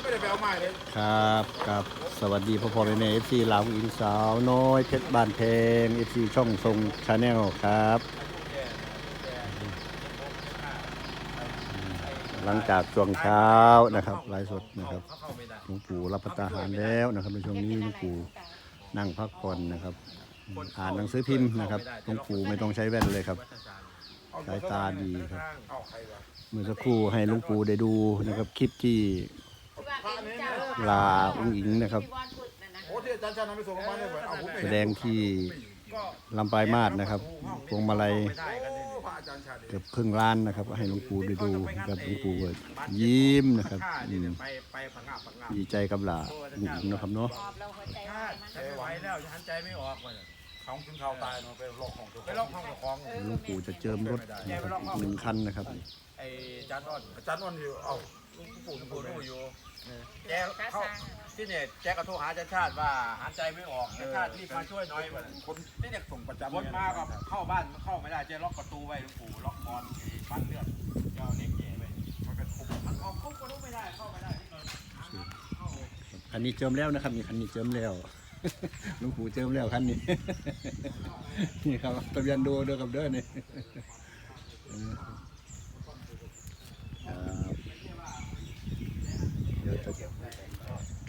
ไม่ได้ไปเอาไม้เลยครับกับสวัสดีพ่อพ่อแม่แม่เอฟซีลาวอินสาวน้อยเพชรบ้านเพงเอฟซีช่องทรงชาแนลครับหลังจากช่วงเช้านะครับไลฟ์สดนะครับหลวงปู่รับประทานอาหารแล้วนะครับ ในช่วงนี้หลวงปู่นั่งพักผ่อนนะครับอ่านหนังสือพิมพ์นะครับหลวงปู่ไม่ต้องใช้แว่นเลยครับสายตาดีครับเอาใครวะเมื่อสักครู่ให้หลวงปู่ได้ดูนะครับคลิปที่ ลาอุ้งอิงนะครับ โอ้ที่อาจารย์ชาญนำไปส่งโรงพยาบาลเลยเหรอเอาผมไม่แสดงที่ลำปลายมาศนะครับพวงมาลัยพระอาจารย์ชาญเกือบครึ่งล้านนะครับ ให้หลวงปู่ได้ดูกับหลวงปู่ก็ยิ้มนะครับอืมไปไปผังงาบผังงาบดีใจกับหลาอุ้งอิงนะครับเนาะใจไหวแล้วฉันใจไม่ออกเลยเขาถึงเขาตายเนาะไปลอกของตัวไปลอกห้องกับของหลวงปู่จะเจิมรถนะครับอีกหนึ่งคันนะครับไอ้จานอ้อนอาจารย์อ้อนอยู่ เอาลุงปู่ลุงปู่ดูอยู่ แกเข้าที่เนี่ยแกก็โทรหาอาจารย์ชาติว่าหายใจไม่ออกอาจารย์ชาติรีบมาช่วยหน่อยว่าคนนี่เด็กส่งประจำรถมาก็เข้าบ้านเข้าไม่ได้เจล็อกประตูไว้ลุงปู่ล็อกกอนบ้านเลือดเจ้าเน็กเก๋ไปมันก็คุมมันออกคุกก็รู้ไม่ได้เข้าไม่ได้คันนี้เจิมแล้วนะครับนี่คันนี้เจิมแล้วหลวงปู่เจิมแล้วคันนี้นี่ครับทะเบียนดูเด้อกับเด้อนี่เออครับเดี๋ยวจะ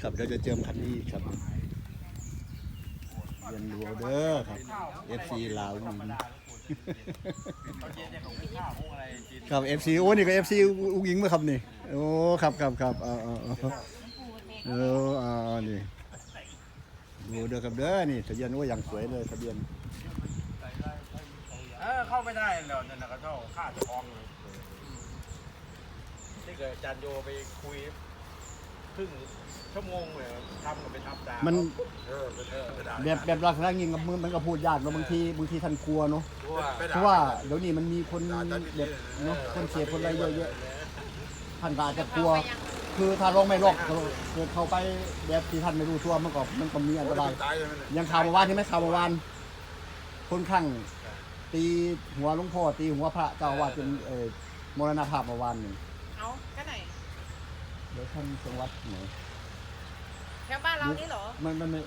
ครับเดี๋ยวจะเจิมคันนี้ครับเบียนดูเอาเด้อครับ FC ลาวนี่ตอนเย็นเนี่ยผมไม่ข้าวินครับ FC โอ้นี่ก็ FC อุ้งอิงมาครับนี่โอ้ครับครับครับเอาเอาเอาเออเอาเอนี่ดูเด้อครับเด้อนี่ทะเบียนโอ้อย่างสวยเลยทะเบียนเออเข้าไม่ได้แล้วเนั่นนะก็เท่าค่าจะฟ้องเลยนี่เกิดจารย์โยไปคุย ครึ่งชั่วโมงเลยทำกับไปทำดามันเออไปเออไปด่าแบบแบบลักษณะยิงกับมือมันก็พูดยากเนอะบางทีบางทีท่านกลัวเนาะไปเพด่ราะว่าเดี๋ยวนี้มันมีคนแบบเนาะคนเสียคนอะไรเยอะแยะท่านก็อาจจะกลัว คือถ้าลงไม่ลอกเกิดเข้าไปแบบที่ท่านไม่รู้ตัวมันก็มันก็มีอันตราย ตายเลยเนี่ยอยังข่าวเมื่อวานใช่ไหมข่าวเมื่อวานคนข้างตีหัวหลุงพ่อตีหัวพระเจ้าอาวาดจนเอ่อมรณภาพเมื่อวานนี่เอาก็ไหน เดี๋ยวท่านจังหวัดไหนแถวบ้านเรานี่เหรอ มันมันไม่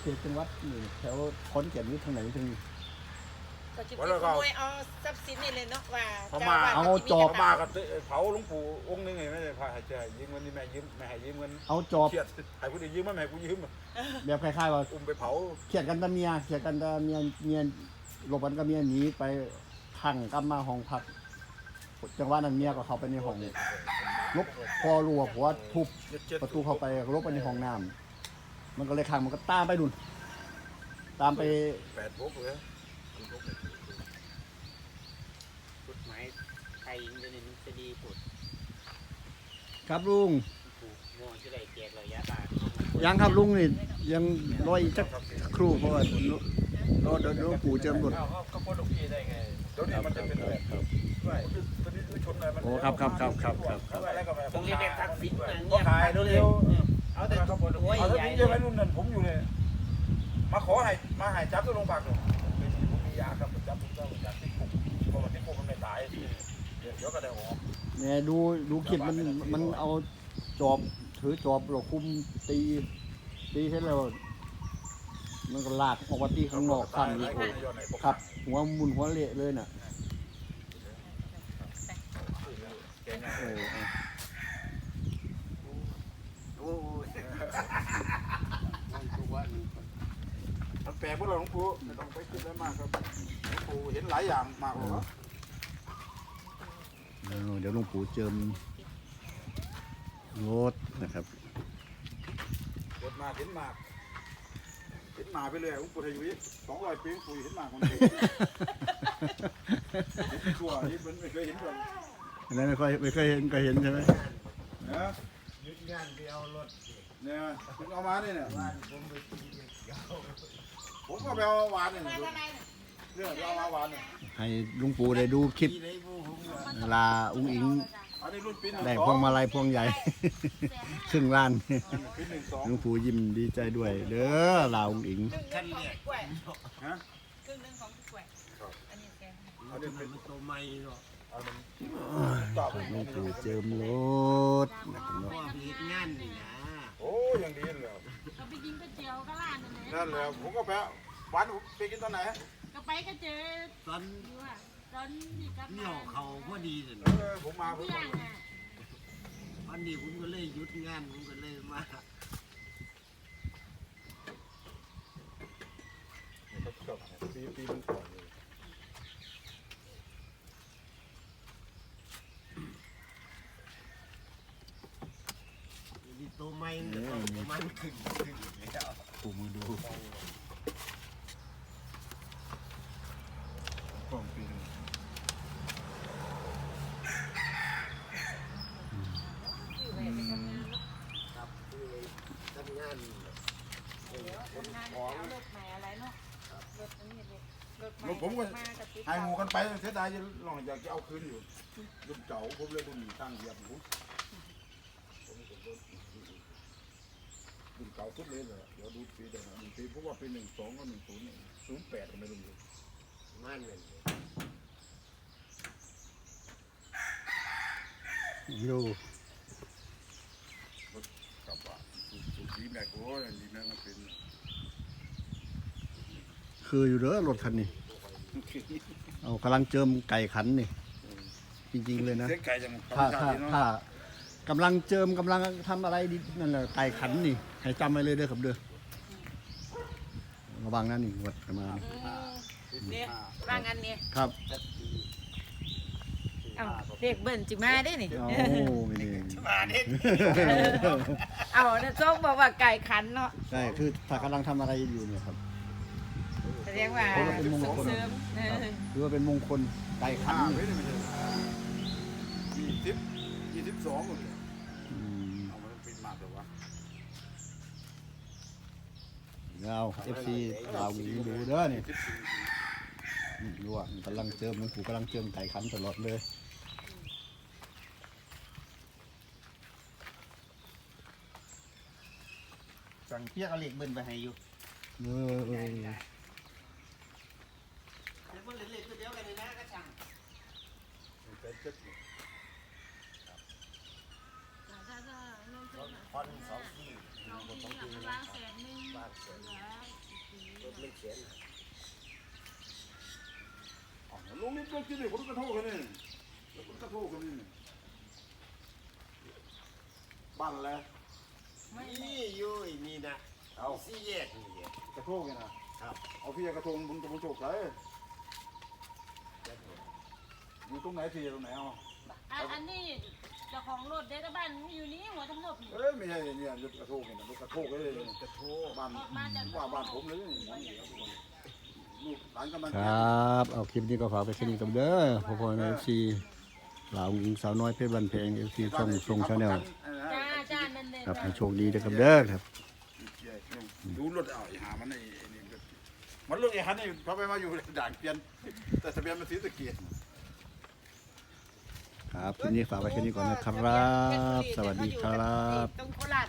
เขตจังหวัดนี่แถวขอนแก่นนี่ทางไหนทางนี้ ก็จะไปขโมยเอาทรัพย์สินนี่เลยเนาะว่าเขามาจ้เอาว่จอบ เขามากับเผาหลวงปู่องค์นึงไงไม่ได้พาให้เจอยืมเงินนี่แม่ยืมแม่ให้ยืมเงินเอาจอบเครียดให้ผู้ใดยืมไม่ให้กูยืมแบบคล้ายๆว่าอุ้มไปเผาเขียดกันกับเมียเขียดกันกับเมียเมียหลบกันกับเมียหนีไปขังกลับมาห้องพักจังหวะนั้นเมียก็เข้าไปในห้อง ลบพอรัวผัวทุบประตูเข้าไปลบไปในห้องน้ำมันก็เลยขังมันก็ตามไปดุนตามไปแปดพกเลยกฎหมายไทยจะนี่มันจะดีผุดครับลุงถูกมองจะได้แจกระยะบาทยังครับลุงนี่ยังรออีกสักครู่เพราะว่ารอเดี๋ยวหลวงปู่เจิมรถเอ้าเขาเขาพ้นลูกพี่ได้ไงเดี๋ยวนี้มันจะเป็นแบบด้วย ตัวนี้ชนอะไรมันโอ้ครับครับครับครับครับครับ อะไรก็แบบต้องเรียกแต่ทักษิณนะก็ขายเร็วเอาแต่เขาพ้นลูกโอ้ยๆเอาใหถ้าญ่พี่เจอไว้รุ่นนั้นผมอยู่เลยมาขอให้มาให้จับตัวลงปากหน่อยผมมียาครับจับผมต้องจับที่คุกเพราะว่าที่คุกมันไม่ตายเดี๋ยวก็ได้ออกเนี่ยดูดูคลิปมันมันเอาจอบถือจอบเราคุมตีตีเสร็จแล้วมันก็ลากออกมาตีข้างนอกขั้นอีกโอ้ครับหัวหมุนหัวเละเลยน่ะ โอ้โอ้ยมันแปลกพวกเราหลวงปู่ไม่ต้องไปคิดอะไรมากครับหลวงปู่เห็นหลายอย่างมากเลยเดี๋ยวเดี๋ยวหลวงปู่เจิมรถนะครับ เกิดมาเห็นมาก เห็นมาไปเลยหลวงปู่ทายุยสองร้อยปีหลวงปู่เห็นมากคนเดียวเห็นตัวนี่มันไม่เคยเห็นตัว อันนั้นไม่ค่อยไม่เคยเห็นก็เห็นใช่ไหมนะยึดงานไปเอารถเนี่ยคุณเอามาเนี่ยเนี่ยผมก็ไปเอาหวานเนี่ยมาทำไมน่ะเนี่ยไปเอามาหวานเนี่ยให้หลุงปู่ได้ดูคลิปลาอุ้งอิงอันนี้รุ่นปีหนึ่งได้สพวองงมาลัยพวงใหญ่ ครึ่งล้านปีหนึ่งสองหลุงปู่ยิ้มดีใจด้วย เด้อลาอุ้งอิงครึ่งหนึงของกล้วยฮะครึ่งหนึงของกล้วยอันนี้แกอันนี้เป็นตัวใหม่เนาะอั ขอบหลวงปู่เจิมรถนะครับเนาะ ว่าผิดงานี่นะโอ้ยังดีเลย ก็ไปกินก๋วยเตี๋ยวก็ร้านนั่นแหละนั่นแหละผมก็ไปวันผมไปกินตอนไหนก็ไปก็เจอตอนยู่ว่ตอนนี่กลับเหนี่ยวเขาพอดีเลยผมมาเพื่อนวันนี้ผมก็เลยหยุดงานผมก็เลยมา ตัวใหม่ก็ต้องประมาณครึ่งครึ่งแล้วปูมือดูสองปีหนึ่งอยู่แหวนไปทำงานเนาะครับคือทำงานทำงานเอารถใหม่อะไรเนาะรถนี้เลยรถใหม่แล้วผมก็มากับติ๊กให้หมูกันไปเสียดายจะลองอยากจะเอาคืนอยู่รุ่เก่าผมเลยรุ่นตั้งเยียบผมก็รุ่น เก่าสุดเลยเลยเดี๋ยวดูปีเดียวนะหนึ่งปีเพราะว่าปีหนึ่งสองก็หนึ่งศูนย์ศูนย์แปดก็ไม่รู้อยู่มันนั่นดูกับว่าสูตรดีแม็กโอ้ยดีแม็กมันเป็นคืออยู่เด้อรถคันนี้เอากำลังเจิมไก่ขันนี่ จริงๆเลยนะเส้นไก่ยังธรรมถ้าชาถ้าติเนาะถ้า กำลังเจิมกำลังทำอะไรดีนั่นแหละไก่ขันนี่ให้จำไว้เลยเด้อครับเด้อระวังนะนี่วัดกันมานี่อืมเนี่ยว่างันเนี่ยครับเอ้าเด็กเบิ่นจิมาได้นี่ โอ้ไม่นี่มาเด็ดเอาเนี่ยโจ๊กบอกว่าไก่ขันเนาะใช่คือถ้ากำลังทำอะไรอยู่เนี่ยครับแสดงว่าเพราะว่าเป็นมงคลส่งเสริมเออถือว่าเป็นมงคลไก่ขันห้านี่เว้ยไม่ใช่ยี่สิบยี่สิบสองเลยอืม เอามันเป็นมาแต่ว่าเอาเอฟซีเรามีดูเด้อนี่นี่ดูอะกำลังเจิมหลวงปู่กำลังเจิมไก่ขันตลอดเลยสั่งเพียกเอาเหล็กเบิ้นไปให้อยู่เออเออแล้วมันเล็กๆตัวเดียวกันเลยนะก็ช่าง เป็นเจ็ดคอนสองที่น้องทีอะล้างแสนหนึ่งบ้านเสร็จรถไม่เขียนอ๋อลุงนี่ก็คิดเลยคนกระโทกกันนี่คนกระโทกกันนี่บ้านอะไรนี่อยู่ไอ้นี่นะเอาสี่แยกนี่กระโทกกันนะครับเอาพี่กระโทกมึงจะมึงโทกใครอยู่ตรงไหนพี่ตรงไหนเอาอะอันนี้ จ้าของรถเดต้าบ้านอยู่นี่หัวทั้งหมดนี่เอ้ยไม่ใช่เนี่ยรถกระโทกกันนะรถกระโทกเลยกระโทกบ้านว่าบ้านผมเลยลูกหลานกำลังครับเอาคลิปนี้ก็ฝากไปแค่นี้กับเด้อพ่อพ่อในเอฟซีเหล่าหญิงสาวน้อยเพชรบันเพงเอฟซีช่องทรงชาแนลจ้าจ้านั่นเลยครับให้โชคดีนะครับเด้อครับดูรถเอาหามันไอ้นี่มันรถไอ้ฮันนี่เขาไปมาอยู่ด่านเปลี่ยนแต่ทะเบียนมันสีตะเกียบ ครับคลิปนี้ฝากไว้แค่นี้ก่อนนะครับ สวัสดีครับตรงโคราช